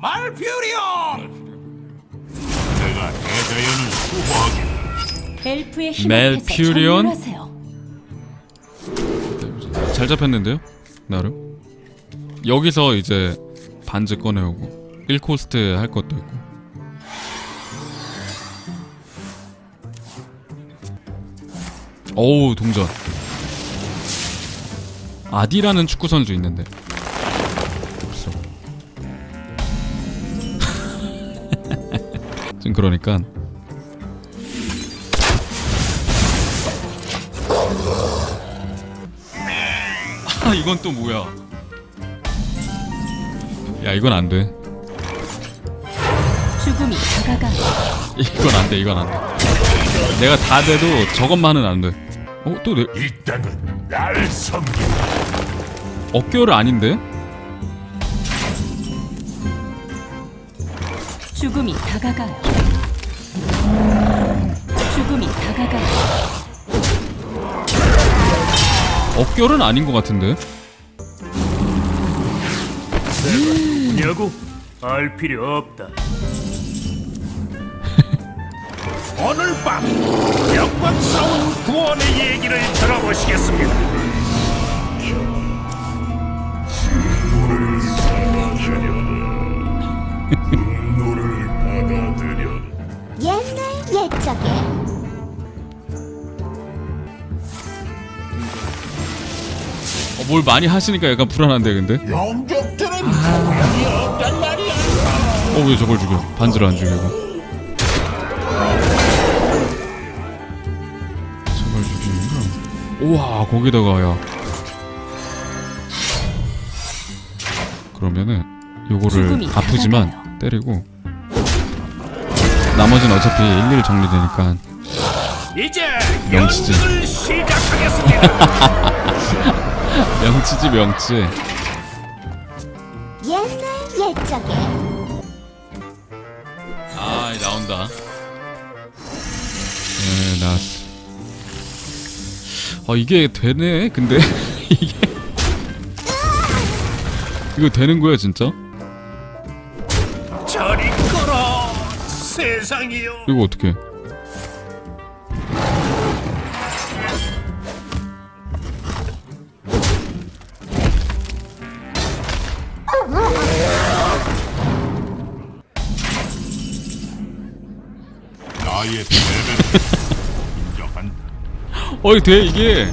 말퓨리온! 내가 대자연을 수호하겠다. 엘프의 힘 멜퓨리온? 앞에서 전율하세요. 잘 잡혔는데요? 나름 여기서 이제 반즈 꺼내오고 1코스트 할 것도 있고 어우 동전 아디라는 축구 선수 있는데 지금 그러니까 아 이건 또 뭐야 야 이건 안돼 죽음이 다가가. 이건 안돼 이건 안돼 내가 다 돼도 저것만은 안돼 어? 또 내, 이 땅은 날 섬기. 어깨를 아닌데? 죽음이 다가가요. 죽음이 다가가요. 어깨는 아닌 것 같은데? 누구냐고? 알 필요 없다. 오늘 밤 영광스러운 구원의 얘기를 들어보시겠습니다. 옛적에 어, 뭘 많이 하시니까 약간 불안한데 근데? 영적들은 소용이 없단 말이야! 어 왜 저걸 죽여? 반지를 안 죽이고 저걸 죽이는구나 우와 거기다가 야. 그러면은 요거를 아프지만. 때리고 나머지는 어차피 일일 정리되니까 이제 명치지. 연극을 시작하겠습니다. 명치지 명치 옛날 옛적에 아 나온다 네 나왔어 아 이게 되네 근데 이게 이거 되는 거야 진짜? 저리 꺼라 세상이요. 이거 어떻게 나의 패배는 인정한 어이 돼 이게